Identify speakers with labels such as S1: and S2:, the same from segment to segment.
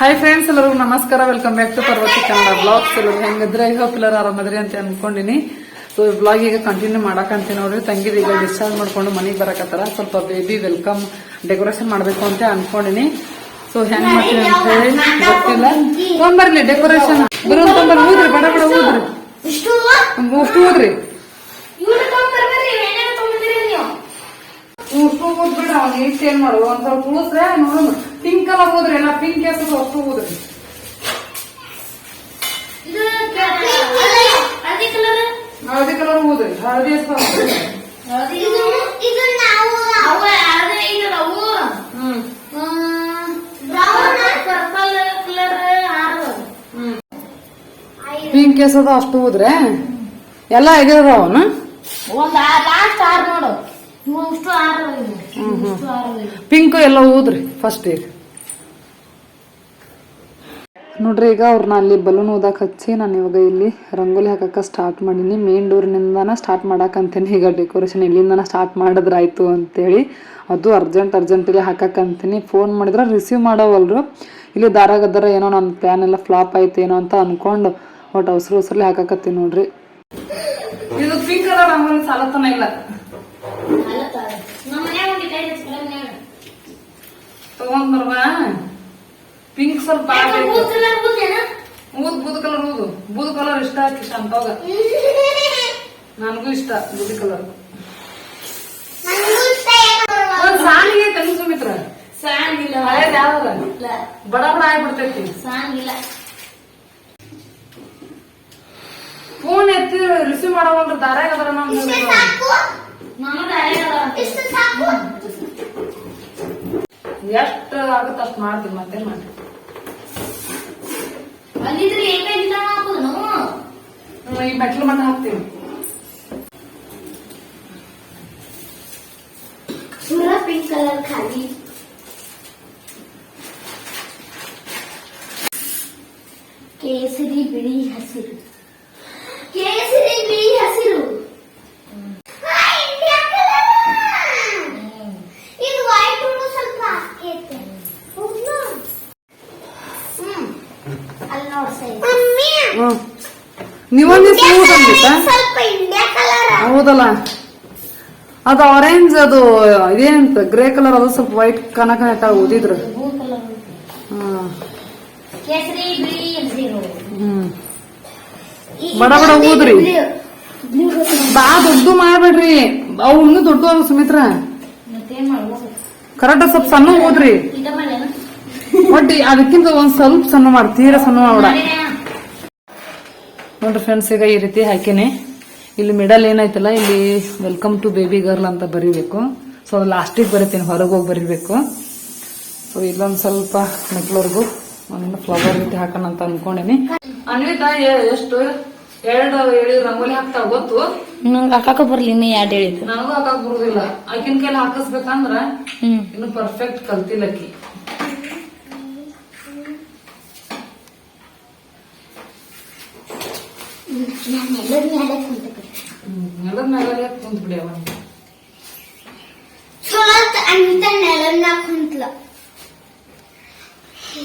S1: Hi friends ಎಲ್ಲರಿಗೂ ನಮಸ್ಕಾರ. Welcome back to Parvathi Kannada blogs ಎಲ್ಲರೂ ಹೆಂಗಿದ್ರೆ ಈಗ ಎಲ್ಲರೂ ಆರಾಮದ್ರಿ ಅಂತ ಅನ್ಕೊಂಡಿನಿ. ಸೊ ಈ ಬ್ಲಾಗ್ ಈಗ ಕಂಟಿನ್ಯೂ ಮಾಡಕಂತೀನಿ ನೋಡ್ರಿ. ತಂಗಿದ ಈಗ ಡಿಸ್ಚಾರ್ಜ್ ಮಾಡ್ಕೊಂಡು ಮನೆಗೆ ಬರಕತ್ತಾರ. ಸ್ವಲ್ಪ ಬೇಬಿ ವೆಲ್ಕಮ್ ಡೆಕೋರೇಷನ್ ಮಾಡ್ಬೇಕು ಅಂತ ಅನ್ಕೊಂಡಿನಿ. ಸೊ ಹೆಂಗ್ ಮಾಡ್ತೀನಿ ಅಂತ ಹೇಳಿ ಗೊತ್ತಿಲ್ಲ. ತೊಗೊಂಬರ್ಲಿ ಡೆಕೋರೇಷನ್ ಬರೋ ತೊಗೊಂಬರ್ ಹೂದ್ರಿ ಬಡ ಬಡ
S2: ಹೂದ್ರಿ
S1: ಅಷ್ಟು ಊದ್ರಿ. ಅಷ್ಟು ಊದ್ಬಿಡ್ರಿ ಅವ್ನು ಇಷ್ಟು ಏನ್ ಮಾಡು ಒಂದ್ ಸ್ವಲ್ಪ ಉಳಿಸ್ರೆ ನೋಡೋಣ ಪಿಂಕ್ ಕಲರ್ ಹೋದ್ರೆ ಎಲ್ಲ ಪಿಂಕ್ ಎಸ್
S2: ಇದು ಹಳದಿ ಕಲರ್
S1: ಹೋದ್ರಿ ಹಳದಿ ಪಿಂಕ್
S2: ಇದು
S1: ಅದ ಅಷ್ಟು ಹೋದ್ರೆ ಎಲ್ಲ ಆಗಿದಾವ ಅವನು?
S2: ಒಂದ್ ಲಾಸ್ಟ್ ಆರು ನೋಡು.
S1: ಪಿಂಕ್ ಎಲ್ಲ ಊದ್ರಿ ಫಸ್ಟ್ ಈಗ ನೋಡ್ರಿ ಈಗ ಅವ್ರನ್ನ ಅಲ್ಲಿ ಬಲೂನ್ ಊದಕ್ ಹಚ್ಚಿ ನಾನು ಇವಾಗ ಇಲ್ಲಿ ರಂಗೋಲಿ ಹಾಕಕ್ಕ ಸ್ಟಾರ್ಟ್ ಮಾಡೀನಿ. ಮೇನ್ ಡೋರ್ನಿಂದನ ಸ್ಟಾರ್ಟ್ ಮಾಡಕ್ಕಂತೇನೆ ಈಗ ಡೆಕೋರೇಷನ್ ಇಲ್ಲಿಂದನ ಸ್ಟಾರ್ಟ್ ಮಾಡಿದ್ರಾಯ್ತು ಅಂತೇಳಿ. ಅದು ಅರ್ಜೆಂಟ್ ಅರ್ಜೆಂಟಲ್ಲಿ ಹಾಕಕ್ಕಂತೀನಿ ಫೋನ್ ಮಾಡಿದ್ರೆ ರಿಸೀವ್ ಮಾಡೋವಲ್ರು. ಇಲ್ಲಿ ದಾರ ಗದ್ದರ ಏನೋ ನನ್ನ ಪ್ಲಾನ್ ಎಲ್ಲ ಫ್ಲಾಪ್ ಆಯ್ತು ಏನೋ ಅಂತ ಅನ್ಕೊಂಡು ಒಟ್ಟು ಅವಸರ ಅವಸರಲಿ ಹಾಕಕತ್ತೀನಿ ನೋಡ್ರಿ. ಇದು ಪಿಂಕ್ ಕಲರ್ ರಂಗೋಲಿ ಸಾಲತನ ಇಲ್ಲ. ತಗೊಂಡ್ ಪಿಂಕ್ ಸ್ವಲ್ಪ? ಊದ್ ಬೂದ್ ಕಲರ್ ಊದು ಬೂದ್ ಕಲರ್ ಇಷ್ಟ ಆಗ್ತಿ ಶಾಂತವಾಗ ನನಗೂ ಇಷ್ಟ ಬೂದಿ ಕಲರ್ ಒಂದ್ ಸಾಲಿಗೆ ತೆಲು ಸುಮಿತ್ರ.
S2: ಸಾಂಗ್ ಇಲ್ಲ.
S1: ಹಳೇದ್ ಯಾವ್ದ. ಬಡ ಬಡ ಆಗ್ಬಿಡ್ತೈತಿ.
S2: ಇಲ್ಲ.
S1: ಫೋನ್ ಎತ್ತಿ ರಿಸೀವ್ ಮಾಡವಲ್ರಿ ದಾರ್ಯಾಗ ಅದರ ನಮ್ ಎಷ್ಟು ಆಗುತ್ತೆ ಅಷ್ಟು ಮಾಡ್ತೀನಿ ಮತ್ತೆ ಮಾಡಿ
S2: ಅಲ್ಲಿದ್ರೆ ಏನೇ ದಿನ
S1: ಹಾಕೋನು ಈ ಮೆಟ್ಲು ಮಣ್ಣ ಹಾಕ್ತೀನಿ
S2: ಖಾಲಿ ಕೇಸರಿ ಬಿಳಿ ಹಸಿರು ಕೇಸರಿ ಬಿಳಿ
S1: ನೀವೊಂದ್
S2: ಕಲರ್
S1: ಹೌದಲ್ಲ. ಅದು ಆರೆಂಜ್ ಅದು ಇದೇನಂತ ಗ್ರೇ ಕಲರ್ ಅದು ಸ್ವಲ್ಪ ವೈಟ್ ಕನಕ ಓದಿದ್ರು ಹ್ಮ್. ಬಡ ಬಡ ಊದ್ರಿ.
S2: ಬ್ಲೂ
S1: ಬಾ ದೊಡ್ಡ ಮಾಡ್ಬೇಡ್ರಿ. ಅವು ಇನ್ನೂ ದೊಡ್ಡ ಅವು ಸುಮಿತ್ರ ಕರೆಕ್ಟ್ ಸ್ವಲ್ಪ ಸಣ್ಣ ಓದ್ರಿ ಒಟ್ಟು ಅದಕ್ಕಿಂತ ಒಂದ್ ಸ್ವಲ್ಪ ಸಣ್ಣ ಮಾಡಿ ತೀರಾ ಸಣ್ಣ
S2: ಮಾಡಿದ್ಯಾ?
S1: ನೋಡ್ರಿ ಫ್ರೆಂಡ್ಸ್ ಈಗ ಈ ರೀತಿ ಹಾಕಿನಿ. ಇಲ್ಲಿ ಮಿಡಲ್ ಏನಾಯ್ತಲ್ಲ ಇಲ್ಲಿ ವೆಲ್ಕಮ್ ಟು ಬೇಬಿ ಗರ್ಲ್ ಅಂತ ಬರೀಬೇಕು. ಸೊ ಲಾಸ್ಟಿಗೆ ಬರೀತೀನಿ ಹೊರಗೆ ಹೋಗಿ ಬರೀಬೇಕು. ಸೊ ಇಲ್ಲೊಂದು ಸ್ವಲ್ಪ ಮೆಟ್ಲವರೆಗೂ ಒಂದು ಫ್ಲವರ್ ರೀತಿ ಹಾಕೋಣ ಅಂತ ಅನ್ಕೊಂಡಿನಿ. ಅನ್ವಿತಾ ಎಷ್ಟು? ಎರಡು ಎಳಿ ರಂಗೋಲಿ ಹಾಕ್ತಾವ ಗೊತ್ತು?
S2: ನಂಗೆ ಹಾಕಾಕ ಬರ್ಲಿ ಇನ್ನೂ ಎರಡು ಹೇಳಿದ್ದು.
S1: ನನಗೂ ಹಾಕಕ್ ಬರುದಿಲ್ಲ. ಆಕಿನ ಕೈಲಿ ಹಾಕಿಸ್ಬೇಕಂದ್ರ ಇನ್ನು ಪರ್ಫೆಕ್ಟ್ ಕಲ್ತಿಲ್ಲಕಿ
S2: ನಾನು ಎಲ್ಲರ ಮೇಲೆ ಕುಂತಕ್ಕೆ
S1: ನೆಲದ ಮೇಲೆ ಕುಂತ್ ಬಿಡಿ ಅವ
S2: ಚಲೋ ಅಂತ ನೆಲದ ಮ್ಯಾಲ ಕುಂತ್ಲ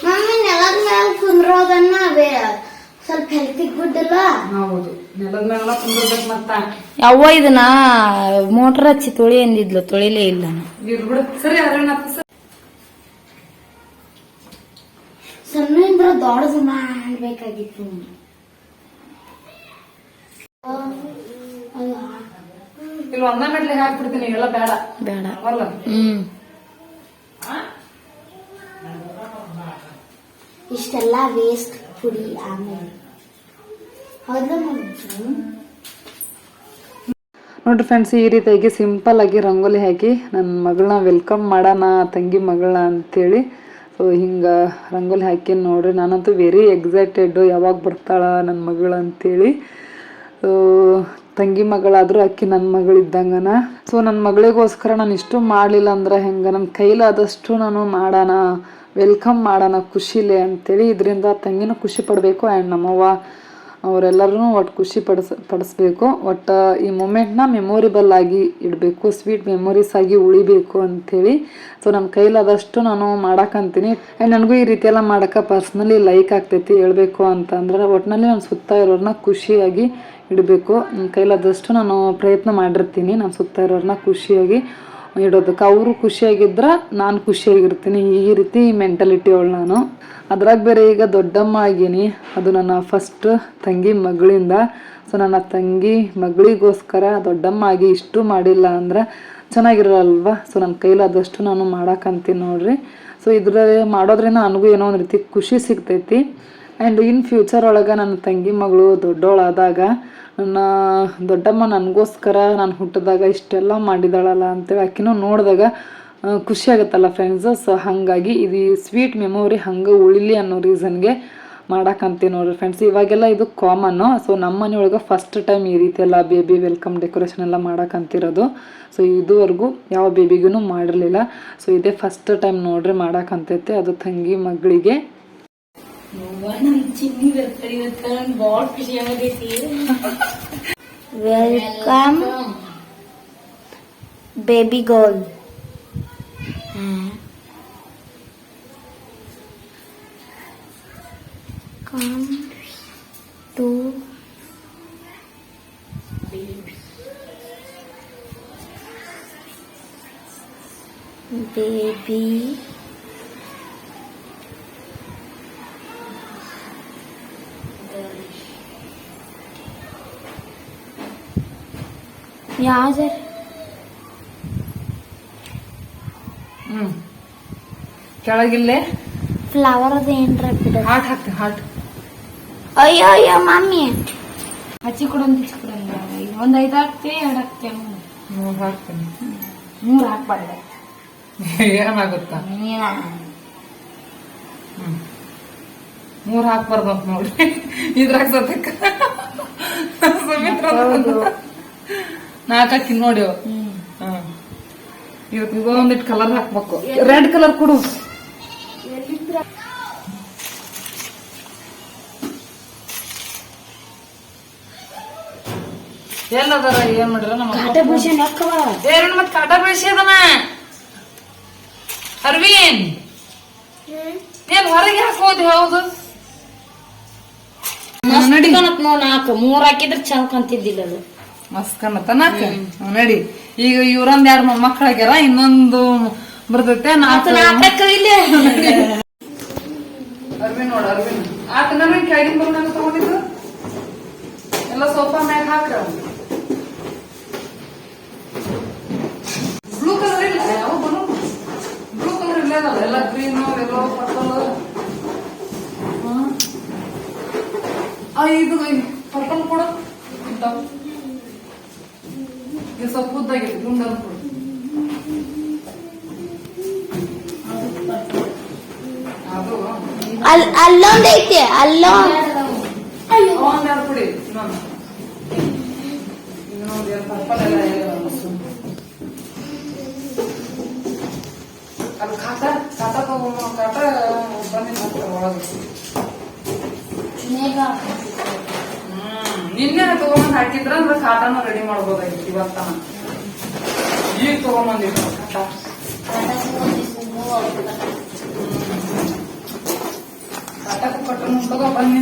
S2: ಮಮ್ಮಿ ನೆಲದ ಮ್ಯಾಲ ಕುಂದ್ರೋದನ್ನ ಬೇರೆ ಸ್ವಲ್ಪ ಹೆಲ್ತಿ ಗುಡ್ಡಲ್ಲ
S1: ಹೌದು. ನೆಲದ ಮೇಲೆ ಕುಂದಿರ್ಬೇಕು ಮತ್ತ.
S3: ಯವ್ವ ಇದನ್ನ ಮೋಟರ್ ಹಚ್ಚಿ ತೊಳಿ ಅಂದಿದ್ಲು ತೊಳಿಲೇ ಇಲ್ಲ.
S1: ಇರ್ಬಿಡು. ಸರಿ
S2: ಸಣ್ಣಿಂದ ದೊಡ್ಡದು ಮಾಡ್ಬೇಕಾಗಿತ್ತು.
S1: ಇಲ್ಲಿ ಒಂದ ಮೆಟ್ಲಿಗೆ ಹಾಕ್ಬಿಡ್ತೀನಿ ಎಲ್ಲ ಬೇಡ.
S3: ಬೇಡ.
S1: ಅವಲ್ಲ
S3: ಹ್ಮ್.
S2: ಇಷ್ಟೆಲ್ಲ ವೇಸ್ಟ್ ಪುಡಿ ಆಮೇಲೆ. ಹೌದಾ
S1: ನೋಡ್ರಿ ಫ್ರೆಂಡ್ಸ್ ಈ ರೀತಿಯಾಗಿ ಸಿಂಪಲ್ ಆಗಿ ರಂಗೋಲಿ ಹಾಕಿ ನನ್ನ ಮಗಳನ್ನ ವೆಲ್ಕಮ್ ಮಾಡೋಣ ತಂಗಿ ಮಗಳ ಅಂತೇಳಿ. ಸೊ ಹಿಂಗೆ ರಂಗೋಲಿ ಹಾಕಿ ನೋಡ್ರಿ ನಾನಂತೂ ವೆರಿ ಎಕ್ಸೈಟೆಡ್ ಯಾವಾಗ ಬರ್ತಾಳ ನನ್ನ ಮಗಳು ಅಂತೇಳಿ. ತಂಗಿ ಮಗಳಾದ್ರೂ ಅಕ್ಕಿ ನನ್ನ ಮಗಳಿದ್ದಂಗನ. ಸೊ ನನ್ನ ಮಗಳಿಗೋಸ್ಕರ ನಾನು ಇಷ್ಟು ಮಾಡಲಿಲ್ಲ ಅಂದ್ರೆ ಹೆಂಗೆ? ನನ್ನ ಕೈಲಾದಷ್ಟು ನಾನು ಮಾಡೋಣ ವೆಲ್ಕಮ್ ಮಾಡೋಣ, ಖುಷಿಲೇ ಅಂತೇಳಿ ಇದರಿಂದ ತಂಗಿನೂ ಖುಷಿ ಪಡಬೇಕು ಆ್ಯಂಡ್ ನಮ್ಮವ್ವ ಅವರೆಲ್ಲರೂ ಒಟ್ಟು ಖುಷಿ ಪಡಿಸ್, ಪಡಿಸ್ಬೇಕು. ಒಟ್ಟು ಈ ಮೂಮೆಂಟ್ನ ಮೆಮೊರಿಬಲ್ ಆಗಿ ಇಡಬೇಕು ಸ್ವೀಟ್ ಮೆಮೊರೀಸ್ ಆಗಿ ಉಳಿಬೇಕು ಅಂಥೇಳಿ. ಸೊ ನಮ್ಮ ಕೈಲಾದಷ್ಟು ನಾನು ಮಾಡಕ್ಕಂತೀನಿ ಆ್ಯಂಡ್ ನನಗೂ ಈ ರೀತಿ ಎಲ್ಲ ಮಾಡೋಕೆ ಪರ್ಸ್ನಲಿ ಲೈಕ್ ಆಗ್ತೈತಿ ಹೇಳಬೇಕು ಅಂತಂದ್ರೆ ಒಟ್ಟಿನಲ್ಲಿ ನಾನು ಸುತ್ತ ಇರೋರನ್ನ ಖುಷಿಯಾಗಿ ಇಡಬೇಕು. ನನ್ನ ಕೈಲಾದಷ್ಟು ನಾನು ಪ್ರಯತ್ನ ಮಾಡಿರ್ತೀನಿ, ನಾನು ಸುತ್ತ ಇರೋರನ್ನ ಖುಷಿಯಾಗಿ. ಇಡೋದಕ್ಕೆ ಅವರು ಖುಷಿಯಾಗಿದ್ರೆ ನಾನು ಖುಷಿಯಾಗಿರ್ತೀನಿ. ಈ ರೀತಿ ಮೆಂಟಾಲಿಟಿ ಅವಳು ನಾನು. ಅದ್ರಾಗ ಬೇರೆ ಈಗ ದೊಡ್ಡಮ್ಮ ಆಗೀನಿ. ಅದು ನನ್ನ ಫಸ್ಟ್ ತಂಗಿ ಮಗಳಿಂದ. ಸೊ ನನ್ನ ತಂಗಿ ಮಗಳಿಗೋಸ್ಕರ ದೊಡ್ಡಮ್ಮ ಆಗಿ ಇಷ್ಟು ಮಾಡಿಲ್ಲ ಅಂದ್ರೆ ಚೆನ್ನಾಗಿರಲ್ವಾ ಸೊ ನನ್ನ ಕೈಲಾದಷ್ಟು ನಾನು ಮಾಡಕ್ಕಂತೀನಿ ನೋಡ್ರಿ. ಸೊ ಇದ್ರ ಮಾಡೋದ್ರಿಂದ ನನಗೂ ಏನೋ ಒಂದು ರೀತಿ ಖುಷಿ ಸಿಗ್ತೈತಿ. ಆ್ಯಂಡ್ ಇನ್ ಫ್ಯೂಚರ್ ಒಳಗೆ ನನ್ನ ತಂಗಿ ಮಗಳು ದೊಡ್ಡವಳಾದಾಗ ನನ್ನ ದೊಡ್ಡಮ್ಮ ನನಗೋಸ್ಕರ ನಾನು ಹುಟ್ಟಿದಾಗ ಇಷ್ಟೆಲ್ಲ ಮಾಡಿದಾಳಲ್ಲ ಅಂತೇಳಿ ಆಕಿನೂ ನೋಡಿದಾಗ ಖುಷಿ ಆಗುತ್ತಲ್ಲ ಫ್ರೆಂಡ್ಸ್ ಸೊ ಹಾಗಾಗಿ ಇದು ಸ್ವೀಟ್ ಮೆಮೊರಿ ಹಂಗೆ ಉಳಿಲಿ ಅನ್ನೋ ರೀಸನ್ಗೆ ಮಾಡಕ್ಕಂತೀವಿ ನೋಡ್ರಿ ಫ್ರೆಂಡ್ಸ್ ಇವಾಗೆಲ್ಲ ಇದು ಕಾಮನ್ನು ಸೊ ನಮ್ಮ ಮನೆಯೊಳಗೆ ಫಸ್ಟ್ ಟೈಮ್ ಈ ರೀತಿ ಎಲ್ಲ ಬೇಬಿ ವೆಲ್ಕಮ್ ಡೆಕೋರೇಷನ್ ಎಲ್ಲ ಮಾಡಕ್ಕಂತಿರೋದು ಸೊ ಇದುವರೆಗೂ ಯಾವ ಬೇಬಿಗೂ ಮಾಡಿರಲಿಲ್ಲ. ಸೊ ಇದೇ ಫಸ್ಟ್ ಟೈಮ್ ನೋಡ್ರಿ ಮಾಡಕ್ಕಂತೈತೆ ಅದು ತಂಗಿ ಮಗಳಿಗೆ
S3: ನಮ್ ಚಿನ್ನಿ ಬರ್ತಾರೆ ಇವತ್ತು ಬಾಳ ಖುಷಿ ಬೇಬಿ ಯಾವ್ದು
S1: ಹ್ಞೂ ಕೆಳಗಿಲ್ಲೇ?
S3: ಫ್ಲವರ್ ಅದು ಏನ್ರ ಬಿಡ
S1: ಹಾಟ್ ಹಾಕ್ತಿ ಹಾಟ್.
S3: ಅಯ್ಯೋ ಅಯ್ಯೋ ಮಮ್ಮಿ ಹಚ್ಚಿ ಕೊಡಂತ ಹಚ್ಚಿ ಕೊಡಂಗ ಒಂದ್ ಐದು ಹಾಕ್ತಿ ಎರಡು ಹಾಕ್ತಿ
S1: ಮೂರು ಹಾಕ್ತೀನಿ.
S3: ಮೂರ್ ಹಾಕ್ಬಾರ್ದ.
S1: ಏನಾಗುತ್ತಾ?
S3: ಹ್ಮ್.
S1: ಮೂರ್ ಹಾಕ್ಬಾರ್ದು ನೋಡ್ರಿ ಇದ್ರಾಗ ಸುಮಿತ್ರ ನಾಲ್ಕು ನೋಡಿ. ಅವು. ಹ್ಮ್ ಇದಕ್ಕೆ ಕಲರ್ ಹಾಕ್ಬೇಕು. ರೆಡ್ ಕಲರ್ ಕೊಡು. ಎಲ್ಲದಾರ? ಏನ್ ಮಾಡಿರ ನಮ್ಮ
S3: ಕಾಟಭೂಷಣ ಹಾಕವ
S1: ಮತ್ತೆ ಮತ್ ಕಾಟ ಬೆಳೆಸಿದನ ಅರ್ವಿನ್ ಏನ್ ಹೊರಗೆ ಹಾಕೋದು ಹೌದು?
S3: ನಡಿ ನಾಲ್ಕು. ಮೂರ್ ಹಾಕಿದ್ರೆ ಚಂದ ಕಾಣ್ತಿದ್ದಿಲ್ಲ ಅದು.
S1: ಮಸ್ಕನ್ನ ತನಕ. ನಡಿ. ಈಗ ಇವ್ರೊಂದ್ ಎರಡ್ ಮೊಮ್ಮಕ್ಕಳಾಗ್ಯಾರ ಇನ್ನೊಂದು ಬರ್ತೈತೆ ನಾಲ್ಕು.
S3: ಇಲ್ಲ.
S1: ಅರ್ವಿನ್ ನೋಡ ಅರ್ವಿನ್ ಆತ ನನ್ನ ಕೆಳಗಿನ ಬಂದಾಗ ತಗೊಂಡಿದ್ದು? ಎಲ್ಲ ಸೋಫಾ ಮ್ಯಾಗ ಹಾಕ್ರ ಬ್ಲೂ ಕಲರ್ ಇಲ್ಲ ಯಾವ ಬಲೂನ್? ಬ್ಲೂ ಕಲರ್ ಇಲ್ಲ ಎಲ್ಲ ಗ್ರೀನ್ ಎಲ್ಲೋ ಪರ್ಪಲ್ ಇದು ಪರ್ಪಲ್ ಕೊಡು. ಇಂಥವು. ಇನ್ನೊಂದು ಇನ್ನೊಂದು ಗುಂಡ ಅಲ್ಲೊಂದ್ ಐತೆ ಇದೆ ಮಸ್ತು. ಅದು ಕಾಟ ಕಾಟ ತಗೋ ಕಾಟ ಬಂದಿಲ್ಲ ಅಂತ ಒಳಗೆ ನಿನ್ನೆ ತಗೊಂಡ್ ಹಾಕಿದ್ರ ಅಂದ್ರೆ ಕಾಟನ ರೆಡಿ ಮಾಡ್ಬೋದಾಗಿತ್ತು ಇವತ್ತನ ಈಗ ತಗೊಂಬಂದಿದ್ರು ಕಾಟ ಕಾಟಕ್ಕೆ ಕಟ್ಟನು ತಗೋ ಬನ್ನಿ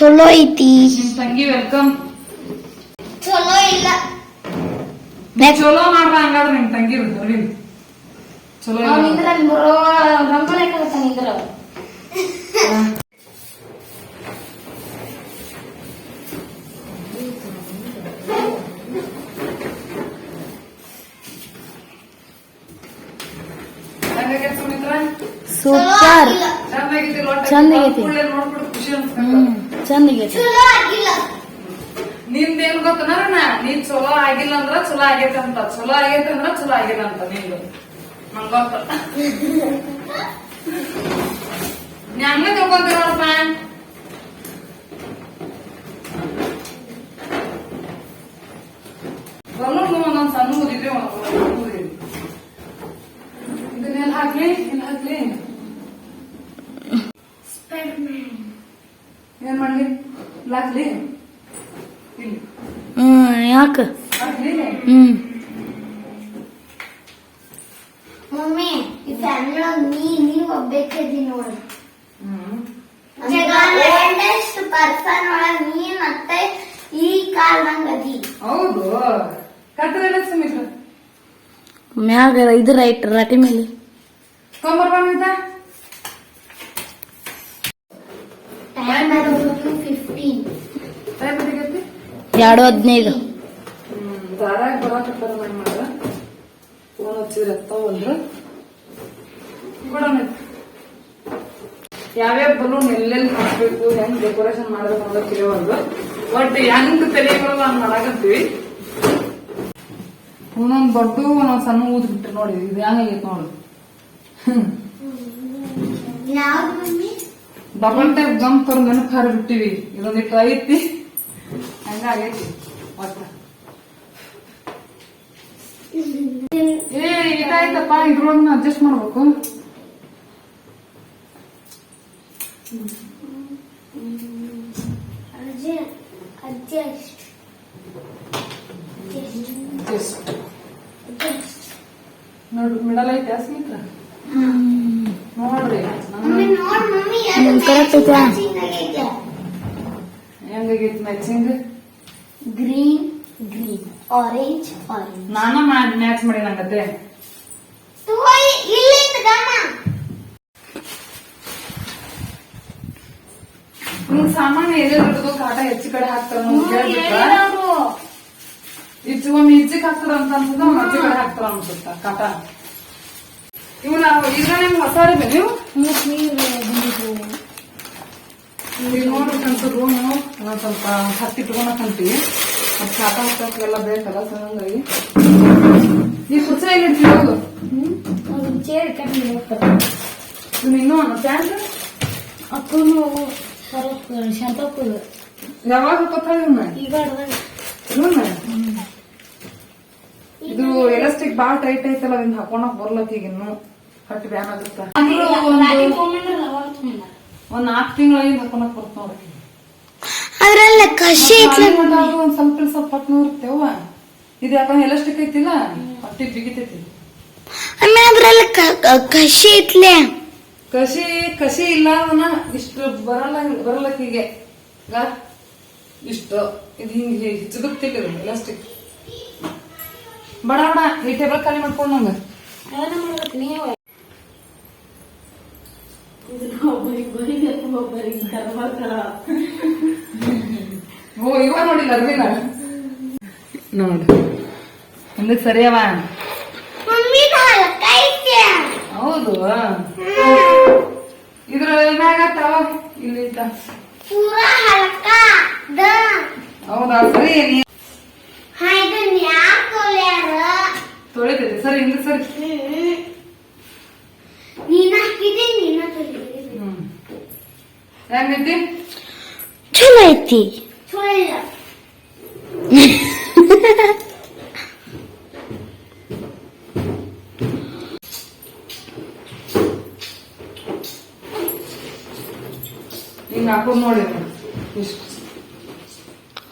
S3: ಚಲೋ ಐತಿ.
S1: ನಿಮ್ ತಂಗಿ ವೆಲ್ಕಮ್
S3: ಚಲೋ ಇಲ್ಲ.
S1: ಚಲೋ ಮಾಡ್ರ ಹಂಗಾದ್ರೆ ನಿಮ್ ತಂಗಿ ಚಲೋ
S3: ಅವ್ನು
S1: ಇಲ್ಲ
S3: ನಿಂದ್ರ ಬರೋ ರಂಗೋಲಿ ಹಾಕತ್ತ ನಿಂದ್ರ
S1: ಹೆಂಗಾಗೈತೆ ಸುಮಿತ್ರ?
S3: ಸೂಪರ್
S1: ಚಂದಾಗೈತಿ ನೋಡ್ಬಿಟ್ಟು ಖುಷಿ ಅನ್ಸ್ಬೇಕು.
S3: ಚಂದಾಗೈತಿ
S1: ನಿಂದೇನ್ ಗೊತ್ತನ ನೀನ್ ಚಲೋ ಆಗಿಲ್ಲ ಅಂದ್ರ ಚಲೋ ಆಗೈತೆ ಅಂತ. ಚಲೋ ಆಗೈತೆ ಅಂದ್ರ ಚಲೋ ಆಗಿಲ್ಲ ಅಂತ ನಿಂದು. ನಂಗ್ ಗೊತ್ತ. ನೀ ಹಂಗ ತಿಳ್ಕೊಂತೀರ ನೋಡಪ್ಪ ಬಲೂನ್ ಒಂದೊಂದ್ ಸಣ್ಣ ಊದಿದ್ವಿ ಒಂದೊಂದ್ ಊದಿದ್ವಿ ಇದನ್ನೆಲ್ಲ ಹಾಕ್ಲಿ ಇಲ್ಲಿ ಹಾಕ್ಲಿ ಏನ್ ಮಾಡ್ಲಿ ಇಲ್ಲಿ ಹಾಕ್ಲಿ ಇಲ್ಲಿ
S3: ಹ್ಮ್ ಯಾಕ
S1: ಹಾಕ್ಲಿ
S3: ಹ್ಮ್
S2: ಮಮ್ಮಿ ಈ ಫ್ಯಾಮಿಲಿ ನೀ ನೀವ್ ಒಬ್ಬೇಕಿದಿ ನೋಡು
S1: ಹ್ಮ್
S2: ಜಗತ್ತು ಪರ್ಸನ್ ಒಳಗ್ ನೀ ಮತ್ತೆ ಈ ಕಾಲ್ದಂಗ ಅದಿ
S1: ಹೌದು ಕಟ್ಟದ ಸುಮಿತ್ರ
S3: ಮ್ಯಾಗ ಇದು ರೈಟ್ ರಾಟಿ ಮೇಲೆ? ಎರಡು ಹದಿನೈದು.
S1: ಹ್ಮ್ ದಾರಾಗ ಬರಾಕತ್ತಾರ ನನ್ ಮಗ ಫೋನ್ ಹಚ್ಚಿದ್ರ ಒಂದು ಯಾವ್ಯಾವ ಬಲೂನ್ ಎಲ್ಲೆಲ್ಲಿ ಹಾಕ್ಬೇಕು ಹೆಂಗ್ ಡೆಕೋರೇಷನ್ ಮಾಡ್ಬೇಕು ಅನ್ನೋದು ಕೆಲವೊಂದು ಒಟ್ಟು ಹೆಂಗ್ ತಲೆ ಬರಲ್ಲ ಹಂಗ್ ಮಾಡಾಕತ್ತೀವಿ. ಒಂದೊಂದ್ ದೊಡ್ಡ ಒಂದೊಂದ್ ಸಣ್ಣ ಊದ್ ಬಿಟ್ರಿ ನೋಡಿ ಇದು ಹೆಂಗಾಗೈತಿ ನೋಡು. ಡಬಲ್ ಟೈಪ್ ಗಮ್ ತರ್ ನೆನಪು ಬಿಟ್ಟಿವಿ ಇದೊಂದಿಟ್ಟು ಐತಿ. ಹಂಗಾಗೈತಿ ಒಟ್ಟ ಏ ಇದಾಯ್ತಪ್ಪ ಇದ್ರೊಳಗ ಅಡ್ಜಸ್ಟ್ ಮಾಡ್ಬೇಕು
S2: ಅಡ್ಜಸ್ಟ್ ಅಡ್ಜಸ್ಟ್
S1: ಜಸ್ಟ್ ನೋಡ್ರಿ ಮಿಡಲ್ ಐತೆ ಸ್ಮಿತ್ರ ನೋಡ್ರಿ
S2: ಮಮ್ಮಿ ನೋಡ್ ಮಮ್ಮಿ
S3: ಹ್ಮ್, correct ಐತೆ.
S1: Matching
S2: green green orange orange
S1: ನಾನ ಮ್ಯಾಚ್ ಮಾಡಿ ನಂಗತ್ತೆ ನಿನ್ ಸಾಮಾನ್ಯ ಎದೆ ದೊಡ್ಡದು ಕಾಟ ಹೆಚ್ಚು ಕಡೆ ಹಾಕ್ತಾರ ಇಚ್ಚು ಒಮ್ಮೆ ಇಚ್ಚಿಗೆ ಹಾಕ್ತಾರ ಅಂತ ಅನ್ಸುತ್ತ ಒಂದ್ ಅಚ್ಚಿ ಕಡೆ ಹಾಕ್ತಾರ ಅನ್ಸುತ್ತ ಕಾಟ. ಇವು ನಾವು ಈಗ ನಿಮ್ಗೆ ಹೊಸ ನೀವು ಈಗ ಫ್ರೆಂಡ್ಸ್ ರೂಮ್ ನಾನು ಸ್ವಲ್ಪ ಹತ್ತಿ ಇಟ್ಕೊಳಕಂತೀವಿ ಅದು ಕಾಟ ಹಾಕಕ್ಕೆಲ್ಲ ಬೇಕಲ್ಲ ಸೊ ಹಂಗಾಗಿ ಈ ಕುರ್ಚಿ ಇಡ್ತೀವಿ ಹೌದು
S3: ಚೇರ್ ಕಟ್ಟಿ
S1: ಇನ್ನೂ ಪ್ಯಾಂಟ್?
S3: ಅಕ್ಕನು
S1: ಯಾವಾಗ
S3: ಈಗ
S1: ಇದು ಎಲಾಸ್ಟಿಕ್ ಬಾಳ ಟೈಟ್ ಐತಲ್ಲ ಅದನ್ನ ಹಾಕೊಳಕ್ ಬರ್ಲಕ್ ಈಗ ಇನ್ನು. ಹಟ್ಟಿ ಬ್ಯಾನ್ ಆಗುತ್ತ. ಒಂದ್ ನಾಲ್ಕು ತಿಂಗಳಿಂದ ಹಾಕೊಳಕ್ ಬರ್ತ ನೋಡ್ರಿ.
S2: ಅದ್ರಲ್ಲ ಕಷಿ
S1: ಒಂದ್ ಸ್ವಲ್ಪ ಸ್ವಲ್ಪ ಹೊತ್ತು ನೋಡ್ತೇವ ಇದು ಯಾಕಂದ್ರೆ ಎಲಾಸ್ಟಿಕ್ ಐತಿಲ್ಲ? ಹೊಟ್ಟಿ ಬಿಗಿತೈತಿ.
S2: ಆಮೇಲೆ ಅದ್ರಲ್ಲ ಕಷಿ ಇತ್ಲೆ
S1: ಕಸಿ ಕಸಿ ಇಲ್ಲ ಅದನ್ನ ಇಷ್ಟು ಬರಲ್ಲ ಬರಲ್ಲ ಹೀಗೆ. ಇಷ್ಟು ಇದು ಹಿಂಗೆ ಚಿಗುತ್ತಿಲ್ಲ ಎಲಾಸ್ಟಿಕ್. ಬಡ ಬಡ ಈ ಟೇಬಲ್ ಖಾಲಿ ಮಾಡ್ಕೊಂಡು ನಂಗ ಓ ಇವ ನೋಡಿ ಅರ್ವಿನ ನೋಡು. ಒಂದು ಸರಿಯವ?
S2: ಮಮ್ಮಿ ಕೈತೆ
S1: ಹೌದು. ಇದ್ರ ಏನಾಗತ್ತವ ತಾವ ಇಲ್ಲಿ ಹೌದಾ ಸರಿ ನೀ ತೊಳಿತೈತಿ ಸರಿ ಹಿಂದೆ ಸರಿ
S2: ನೀನ ಹಾಕಿದೆ ನೀನ ತೊಳಿದೆ
S1: ಹ್ಮ್ ಹೆಂಗೈತಿ
S3: ಚಲೋ ಐತಿ.
S1: ಹಿಂಗ ನೋಡಿ ಇಷ್ಟು.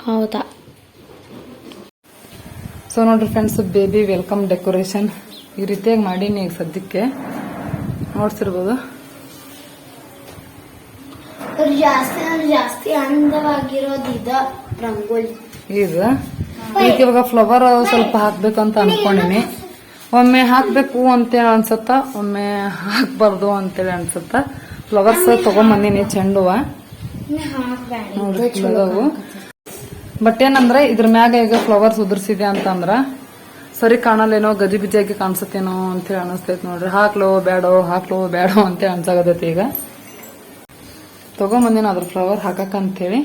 S3: ಹೌದಾ?
S1: ಸೊ ನೋಡ್ರಿ ಫ್ರೆಂಡ್ಸ್ ಬೇಬಿ ವೆಲ್ಕಮ್ ಡೆಕೋರೇಷನ್ ಈ ರೀತಿಯಾಗಿ ಮಾಡೀನಿ ಈಗ ಸದ್ಯಕ್ಕೆ. ನೋಡ್ತಿರ್ಬೋದು.
S2: ಜಾಸ್ತಿ ಅಂದ್ರೆ ಜಾಸ್ತಿ ಅಂದವಾಗಿರೋದು ಇದ ರಂಗೋಲಿ.
S1: ಈಗ ಈಗ ಇವಾಗ ಫ್ಲವರ್ ಸ್ವಲ್ಪ ಹಾಕ್ಬೇಕು ಅಂತ ಅನ್ಕೊಂಡಿನಿ. ಒಮ್ಮೆ ಹಾಕ್ಬೇಕು ಅಂತೇಳಿ ಅನ್ಸತ್ತ ಒಮ್ಮೆ ಹಾಕ್ಬಾರ್ದು ಅಂತೇಳಿ ಅನ್ಸತ್ತ. ಫ್ಲವರ್ಸ್ ತಗೊಂಬಂದಿನಿ ಚೆಂಡುವ. ನೋಡ್ರಿ ಇಲ್ಲದಾವು ಬಟ್ ಏನಂದ್ರೆ ಇದ್ರ ಮ್ಯಾಗ ಈಗ ಫ್ಲವರ್ಸ್ ಉದುರ್ಸಿದೆ ಅಂತಂದ್ರ ಸರಿ ಕಾಣಲ್ಲೇನೋ ಗಜಿ ಬಿಜಿಯಾಗಿ ಕಾಣಿಸುತ್ತೇನೋ ಅಂತೇಳಿ ಅನಿಸ್ತೈತಿ ನೋಡ್ರಿ. ಹಾಕ್ಲೋ ಬೇಡೋ ಹಾಕ್ಲೋ ಬೇಡೋ ಅಂತೇಳಿ ಅನ್ಸಾಗತೈತಿ ಈಗ. ತಗೊಂಬಂದಿನ ಅದ್ರ ಫ್ಲವರ್ ಹಾಕಕ್ಕ ಅಂತೇಳಿ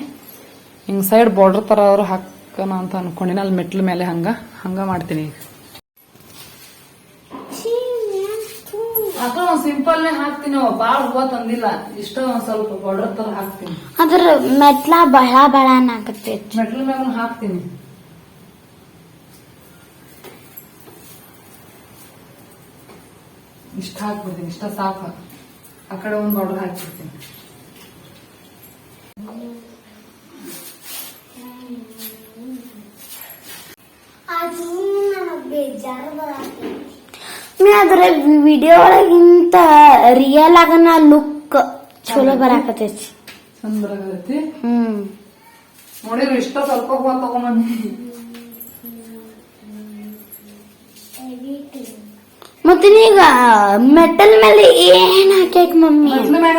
S1: ಹಿಂಗ್ ಸೈಡ್ ಬಾರ್ಡರ್ ತರ ಅವ್ರು ಹಾಕೋಣ ಅಂತ ಅನ್ಕೊಂಡಿನ ಅಲ್ಲಿ ಮೆಟ್ಲ ಮೇಲೆ ಹಂಗ. ಹಂಗ ಮಾಡ್ತೀನಿ. ಈಗ ಅಕ್ಕ ಸಿಂಪಲ್ ಹಾಕ್ತೀನಿ ಬಾಳ ಹೂವ ತಂದಿಲ್ಲ. ಇಷ್ಟ ಒಂದ್ ಸ್ವಲ್ಪ ಬಾರ್ಡರ್ ತರ ಹಾಕ್ತೀನಿ.
S3: ಅದ್ರ ಮೆಟ್ಲ ಬಹಳ ಬಹಳ ನಾಕತ್ತೈತಿ
S1: ಮೆಟ್ಲ ಮ್ಯಾಗ ಹಾಕ್ತೀನಿ. ಇಷ್ಟ ಹಾಕ್ಬಿಡ್ತೀನಿ ಇಷ್ಟ ಸಾಕು. ಆ ಕಡೆ ಒಂದು ಬಾರ್ಡರ್ ಹಾಕ್ಬಿಡ್ತೀನಿ.
S3: ಅದ್ರ ವಿಡಿಯೋ ಒಳಗಿಂತ ರಿಯಲ್ ಆಗನ ಲುಕ್ ಚಲೋ ಬರಾಕತೈತಿ
S1: ಚಂದ ಬರಾಕತ್ತೈತಿ?
S3: ಹ್ಮ್.
S1: ನೋಡಿದ್ರು ಇಷ್ಟ ಸ್ವಲ್ಪ ಹೂವ ತಗೊಂಬಂದಿ
S3: ಮತ್ತೆ ಈಗ. ಮೆಟಲ್ ಮೇಲೆ ಏನ್ ಹಾಕ್ಯಾಕ ಮಮ್ಮಿ?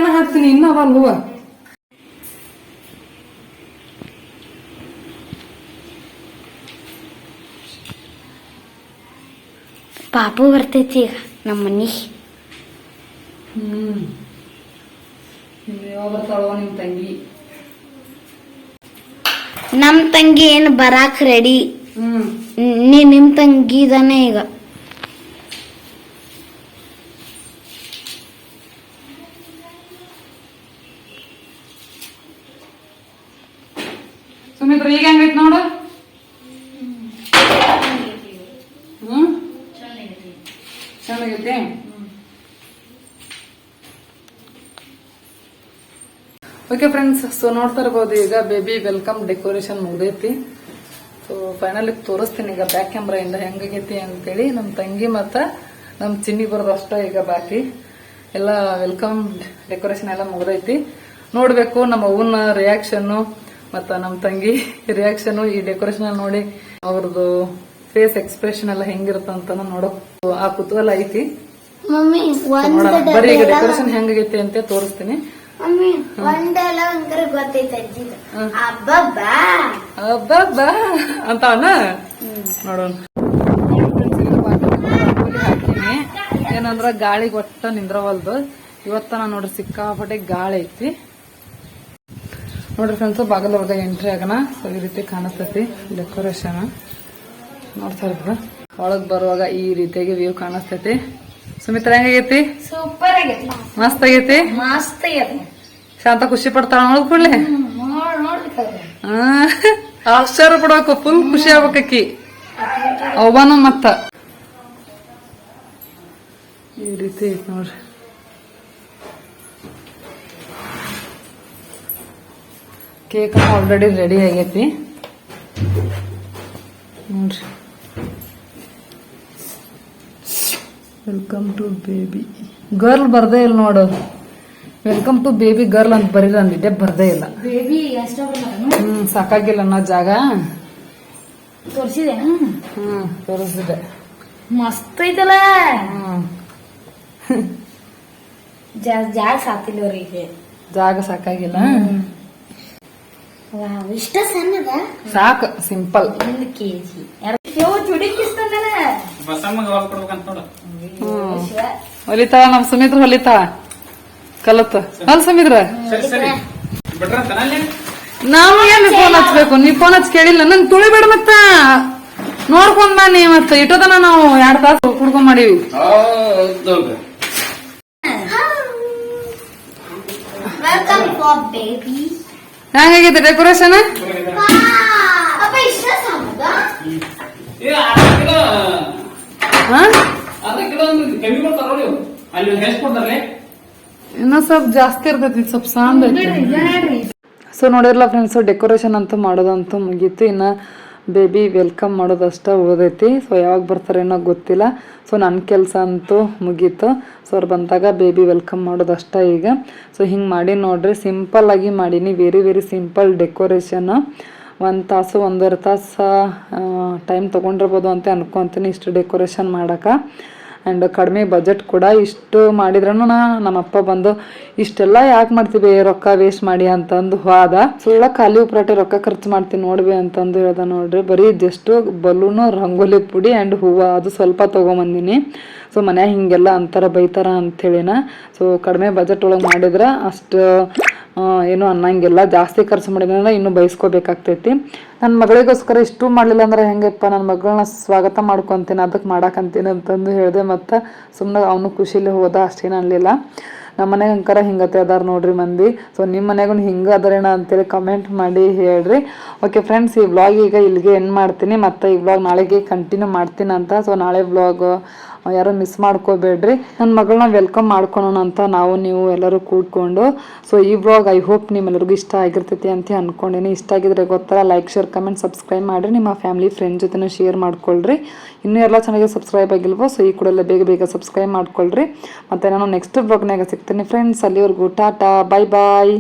S1: ಹಾಕ್ತೀನಿ ಇನ್ನ ಅವಲ್ ಹೂವ
S3: ಪಾಪು ಬರ್ತೈತಿ ಈಗ ನಮ್ಮ ಮನಿ.
S1: ಹ್ಮ್. ಇನ್ನು ಯಾವಾಗ ಬರ್ತಾಳೋ ನಿಮ್ ತಂಗಿ.
S3: ನಮ್ ತಂಗಿ ಏನು ಬರಾಕ್ ರೆಡಿ
S1: ಹ್ಮ್.
S3: ನೀ ನಿಮ್ ತಂಗಿ ಇದಾನೆ ಈಗ
S1: ಸುಮಿತ್ರ ಈಗ ಹೆಂಗೈತ್ ನೋಡು ಹ್ಮ್ ಚೆನ್ನಾಗೈತಿ ಓಕೆ ಫ್ರೆಂಡ್ಸ್ ಸೊ ನೋಡ್ತಾ ಇರ್ಬೋದು ಈಗ ಬೇಬಿ ವೆಲ್ಕಮ್ ಡೆಕೋರೇಷನ್ ಮುಗ್ದೈತಿ. ಸೊ ಫೈನಲ್ ತೋರಿಸ್ತೀನಿ ಈಗ ಬ್ಯಾಕ್ ಕ್ಯಾಮ್ರಾ ಇಂದ ಹೆಂಗಾಗೈತಿ ಅಂತೇಳಿ. ನಮ್ಮ ತಂಗಿ ಮತ್ತ ನಮ್ಮ ಚಿನ್ನಿ ಬರೋದು ಅಷ್ಟೇ ಈಗ ಬಾಕಿ. ಎಲ್ಲ ವೆಲ್ಕಮ್ ಡೆಕೋರೇಷನ್ ಎಲ್ಲ ಮುಗ್ದೈತಿ. ನೋಡಬೇಕು ನಮ್ಮ ಅವನ ರಿಯಾಕ್ಷನ್ ಮತ್ತ ನಮ್ಮ ತಂಗಿ ರಿಯಾಕ್ಷನ್ ಈ ಡೆಕೋರೇಷನ್ ನೋಡಿ ಅವ್ರದ್ದು ಫೇಸ್ ಎಕ್ಸ್ಪ್ರೆಷನ್ ಎಲ್ಲ ಹೆಂಗಿರುತ್ತಂತ ನೋಡೋ. ಆ ಕುತೂಹಲ ಐತಿ. ಬರೀ ಈಗ ಡೆಕೋರೇಷನ್ ಹೆಂಗಾಗೈತಿ ಅಂತ ತೋರಿಸ್ತೀನಿ.
S3: ಮಮ್ಮಿ ಒಂದೆಲ್ಲ ಒಂದ್ರ ಗೊತ್ತೈತೆ ಅಜ್ಜಿದು. ಅಬ್ಬಬ್ಬಾ.
S1: ಅಬ್ಬಬ್ಬಾ. ಅಂತ ನೋಡೋಣ. ಏನಂದ್ರ ಗಾಳಿ ಒಟ್ಟ ನಿಂದ್ರವಲ್ದು. ಇವತ್ತ ನಾ ನೋಡ್ರಿ ಸಿಕ್ಕಾಪಟ್ಟೆ ಗಾಳಿ ಐತಿ. ನೋಡ್ರಿ ಫ್ರೆಂಡ್ಸ್ ಬಾಗಲವರ್ಗ ಎಂಟ್ರಿ ಆಗನ ಸೊ ಈ ರೀತಿ ಕಾಣಿಸ್ತೈತಿ ಡೆಕೋರೇಷನ್ ನೋಡ್ತಾ ಇರ್ಬೋದು. ಒಳಗ್ ಬರುವಾಗ ಈ ರೀತಿಯಾಗಿ ವ್ಯೂ ಕಾಣಿಸ್ತೈತಿ. ಸುಮಿತ್ರ ಹೆಂಗಾಗೈತಿ?
S3: ಸೂಪರ್ ಆಗೈತಿ
S1: ಮಸ್ತ್ ಆಗೈತಿ
S3: ಮಸ್ತ್ ಆಗೈತಿ
S1: ಶಾಂತ ಖುಷಿ ಪಡ್ತಾಳ ನೋಡ್ ಕೂಡ್ಲೆ?
S3: ನೋಡ್ ನೋಡ್ಲಿಕ್ಕೆ
S1: ಆ, ಆಶ್ಚರ್ಯ ಪಡ್ಬೇಕು ಫುಲ್ ಖುಷಿ ಆಗ್ಬೇಕಿ ಅವನು ಮತ್ತ. ಈ ರೀತಿ ಐತ್ ನೋಡ್ರಿ. ಕೇಕ್ ಆಲ್ರೆಡಿ ರೆಡಿ ಆಗೈತಿ. ನೋಡ್ರಿ. ವೆಲ್ಕಮ್ ಟು ಬೇಬಿ ಗರ್ಲ್ ಬರ್ದೇ ಇಲ್ಲ ನೋಡು. ವೆಲ್ಕಮ್ ಟು ಬೇಬಿ ಗರ್ಲ್ ಅಂತ ಬರೀರ ಅಂದಿದ್ದೆ ಬರ್ದೇ ಇಲ್ಲ.
S3: ಬೇಬಿ
S1: ಹ್ಮ್? ಸಾಕಾಗಿಲ್ಲ ಅನ್ನೋ ಜಾಗ.
S3: ತೋರಿಸಿದೆ.
S1: ಹ್ಮ್? ತೋರಿಸಿದೆ.
S3: ಮಸ್ತ್ ಐತಲ್ಲ ಜಾಗ ಸಾಕಿಲ್ಲ ಅವ್ರಿಗೆ.
S1: ಜಾಗ ಸಾಕಾಗಿಲ್ಲ.
S3: ಇಷ್ಟ ಸಣ್ಣದ?
S1: ಸಾಕು ಸಿಂಪಲ್
S3: ಒಂದು ಕೆಜಿ
S4: ಬಸಮ್ಮಗೆ ಹೊಲ ಕೊಡ್ಬೇಕಂತ ನೋಡು.
S1: ಹೊಲಿತಾಳ ನಮ್ ಸುಮಿತ್ರ ಹೊಲಿತಾಳ. ಕಲತ್ ಅಲ್ ಸುಮಿತ್ರ.
S4: ಸರಿ ಸರಿ. ಬಿಟ್ರಂತ ಅಲ್ಲಿ
S1: ನಾವು ಏನು ಫೋನ್ ಹಚ್ಬೇಕು? ನೀ ಫೋನ್ ಹಚ್ ಕೇಳಿಲ್ಲ. ನನ್ ತುಳಿಬೇಡ ಮತ್ತ. ನೋಡ್ಕೊಂಡ್ ಬನ್ನಿ ನೀ ಮತ್ತ. ಇಟ್ಟೋದನ ನಾವು ಎರಡ್ ತಾಸು ಕುಡ್ಕೊಂಡ್ ಮಾಡೀವಿ.
S3: ವೆಲ್ಕಮ್ ಫಾರ್ ಬೇಬಿ
S1: ಹೆಂಗಾಗೈತೆ ಡೆಕೋರೇಷನ್ ಇನ್ನೂ ಸ್ವಲ್ಪ ಜಾಸ್ತಿ ಇರ್ತೈತಿ ಸ್ವಲ್ಪ ಸಾಂದ್ ಐತಿ. ಸೊ ನೋಡಿರಲ್ಲ ಫ್ರೆಂಡ್ಸ್ ಡೆಕೋರೇಷನ್ ಅಂತೂ ಮಾಡೋದಂತೂ ಮುಗೀತು. ಇನ್ನು ಬೇಬಿ ವೆಲ್ಕಮ್ ಮಾಡೋದಷ್ಟ ಉಳಿದೈತಿ. ಸೊ ಯಾವಾಗ ಬರ್ತಾರೇನೋ ಗೊತ್ತಿಲ್ಲ. ಸೊ ನನ್ನ ಕೆಲಸ ಅಂತೂ ಮುಗೀತು. ಸೊ ಅವ್ರು ಬಂದಾಗ ಬೇಬಿ ವೆಲ್ಕಮ್ ಮಾಡೋದಷ್ಟ ಈಗ. ಸೊ ಹಿಂಗೆ ಮಾಡಿ ನೋಡ್ರಿ ಸಿಂಪಲ್ ಆಗಿ ಮಾಡೀನಿ. ವೆರಿ ವೆರಿ ಸಿಂಪಲ್ ಡೆಕೋರೇಷನ್ ಒಂದು ತಾಸು, ಒಂದೂವರೆ ತಾಸು ಟೈಮ್ ತೊಗೊಂಡಿರ್ಬೋದು ಅಂತ ಅನ್ಕೊತೀನಿ ಇಷ್ಟು ಡೆಕೋರೇಷನ್ ಮಾಡೋಕೆ. ಆ್ಯಂಡ್ ಕಡಿಮೆ ಬಜೆಟ್ ಕೂಡ ಇಷ್ಟು ಮಾಡಿದ್ರೂ ನಮ್ಮಪ್ಪ ಬಂದು, ಇಷ್ಟೆಲ್ಲ ಯಾಕೆ ಮಾಡ್ತೀವಿ ರೊಕ್ಕ ವೇಸ್ಟ್ ಮಾಡಿ? ಅಂತಂದು ಹೋದ ಸುಳ್ಳ ಖಾಲಿ ಉಪರಾಟೆ ರೊಕ್ಕ ಖರ್ಚು ಮಾಡ್ತೀನಿ ನೋಡ್ವಿ ಅಂತಂದು ಹೇಳ್ದ ನೋಡ್ರಿ. ಬರೀ ಜಸ್ಟು ಬಲೂನು, ರಂಗೋಲಿ ಪುಡಿ ಆ್ಯಂಡ್ ಹೂವು ಅದು ಸ್ವಲ್ಪ ತೊಗೊಂಬಂದಿನಿ. ಸೊ ಮನ್ಯಾಗ ಹಿಂಗೆಲ್ಲ ಅಂತಾರ ಬೈತಾರ ಅಂಥೇಳಿನ ಸೊ ಕಡಿಮೆ ಬಜೆಟ್ ಒಳಗೆ ಮಾಡಿದ್ರೆ ಅಷ್ಟು ಏನು ಅನ್ನಂಗಿಲ್ಲ. ಜಾಸ್ತಿ ಖರ್ಚು ಮಾಡಿದ್ರೆ ಇನ್ನೂ ಬಯಸ್ಕೋಬೇಕಾಗ್ತೈತಿ ನನ್ನ ಮಗಳಿಗೋಸ್ಕರ ಇಷ್ಟು ಮಾಡಲಿಲ್ಲ ಅಂದ್ರೆ ಹೆಂಗಪ್ಪ ನನ್ನ ಮಗಳನ್ನ ಸ್ವಾಗತ ಮಾಡ್ಕೊತೀನಿ ಅದಕ್ಕೆ ಮಾಡಾಕಂತೀನಿ ಅಂತಂದು ಹೇಳಿದೆ ಮತ್ತು ಸುಮ್ಮನೆ ಅವನು ಖುಷಿಲಿ ಹೋದ ಅಷ್ಟೇನು ಅನ್ಲಿಲ್ಲ. ನಮ್ಮ ಮನೆಗೆ ಅಂಕರ ಹಿಂಗತೆ ಅದಾರ ನೋಡ್ರಿ ಮಂದಿ. ಸೊ ನಿಮ್ಮ ಮನೆಗೂ ಹಿಂಗೆ ಅದಾರೇನ ಅಂತೇಳಿ ಕಮೆಂಟ್ ಮಾಡಿ ಹೇಳ್ರಿ. ಓಕೆ ಫ್ರೆಂಡ್ಸ್ ಈ ವ್ಲಾಗ್ ಈಗ ಇಲ್ಲಿಗೆ ಎಂಡ್ ಮಾಡ್ತೀನಿ. ಮತ್ತು ಈ ವ್ಲಾಗ್ ನಾಳೆಗೆ ಕಂಟಿನ್ಯೂ ಮಾಡ್ತೀನಿ ಅಂತ. ಸೊ ನಾಳೆ ವ್ಲಾಗ್ ಯಾರು ಮಿಸ್ ಮಾಡ್ಕೋಬೇಡ್ರಿ. ನನ್ನ ಮಗಳನ್ನ ವೆಲ್ಕಮ್ ಮಾಡ್ಕೊಳೋಣ ಅಂತ ನಾವು, ನೀವು ಎಲ್ಲರೂ ಕೂಡ್ಕೊಂಡು. ಸೊ ಈ ವ್ಲಾಗ್ ಐ ಹೋಪ್ ನಿಮ್ಮೆಲ್ಲರಿಗೂ ಇಷ್ಟ ಆಗಿರ್ತೈತಿ ಅಂತ ಅಂದ್ಕೊಂಡಿನಿ ಇಷ್ಟ ಆಗಿದ್ರೆ ಗೊತ್ತಲ್ಲ ಲೈಕ್ ಶೇರ್ ಕಮೆಂಟ್ ಸಬ್ಸ್ಕ್ರೈಬ್ ಮಾಡಿರಿ. ನಿಮ್ಮ ಫ್ಯಾಮಿಲಿ ಫ್ರೆಂಡ್ ಜೊತೆನೂ ಶೇರ್ ಮಾಡ್ಕೊಳ್ರಿ. ಇನ್ನೂ ಎಲ್ಲ ಚೆನ್ನಾಗಿ ಸಬ್ಸ್ಕ್ರೈಬ್ ಆಗಿಲ್ವೋ ಸೊ ಈ ಕೂಡಲೇ ಬೇಗ ಬೇಗ ಸಬ್ಸ್ಕ್ರೈಬ್ ಮಾಡ್ಕೊಳ್ರಿ. ಮತ್ತು ನಾನು ನೆಕ್ಸ್ಟ್ ಬ್ಲಾಗ್ನಾಗ ಸಿಗ್ತೀನಿ. ಫ್ರೆಂಡ್ಸ್ ಅಲ್ಲಿವರೆಗೂ, ಟಾಟಾ ಬಾಯ್ ಬಾಯ್